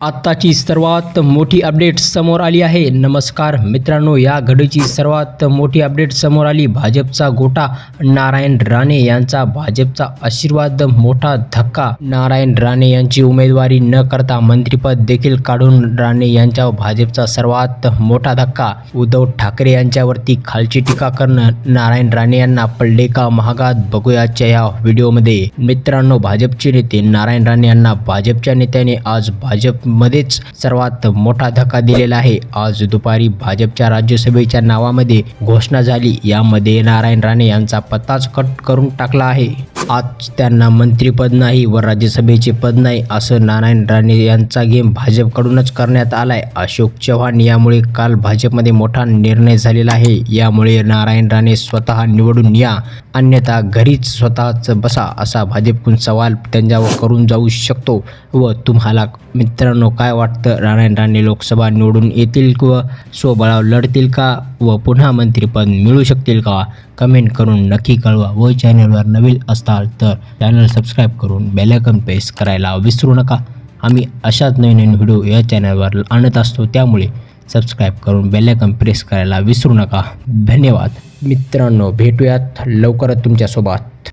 आत्ताची सर्वात मोठी अपडेट समोर आली आहे. नमस्कार मित्रांनो या घडीची सर्वात मोठी अपडेट समोर आली. भाजपचा गोटा नारायण राणे यांचा भाजपचा आशीर्वाद मोठा धक्का. नारायण राणे यांची उमेदवारी न करता मंत्रिपद देखील काढून राणे यांच्या भाजपचा सर्वात मोठा धक्का. उद्धव ठाकरे यांच्यावरती खालची टीका करणं नारायण राणे यांना पडले का महागात? बघूयाच्या या व्हिडिओमध्ये. मित्रांनो भाजपचे नेते नारायण राणे यांना भाजपच्या नेत्याने आज भाजप मध्येच सर्वात मोठा धक्का दिलेला आहे. आज दुपारी भाजपच्या राज्यसभेच्या नावामध्ये घोषणा झाली. यामध्ये नारायण राणे यांचा पत्ताच कट करून टाकला आहे. आज त्यांना मंत्रीपद नाही व राज्यसभेचे पद नाही असं नारायण राणे यांचा गेम भाजपकडूनच करण्यात आलाय. अशोक चव्हाण यामुळे काल भाजपमध्ये मोठा निर्णय झालेला आहे. यामुळे नारायण राणे स्वतः निवडून या. अन्यथा घरीच स्वतःच बसा असा भाजपकडून सवाल त्यांच्यावर करून जाऊ शकतो व तुम्हाला मित्रांनो काय वाटतं? नारायण राणे लोकसभा निवडून येतील व स्वबळावर लढतील का? व पुन्हा मंत्रीपद मिळू शकतील का? कमेंट करून नक्की कळवा. व चॅनलवर नवीन असाल तर चॅनल सबस्क्राईब करून बेलायकन प्रेस करायला विसरू नका. आम्ही अशाच नवीन नवीन व्हिडिओ या चॅनलवर आणत असतो त्यामुळे सबस्क्राईब करून बेलायकन प्रेस करायला विसरू नका. धन्यवाद. मित्रांनो भेटूयात लवकरच तुमच्यासोबत.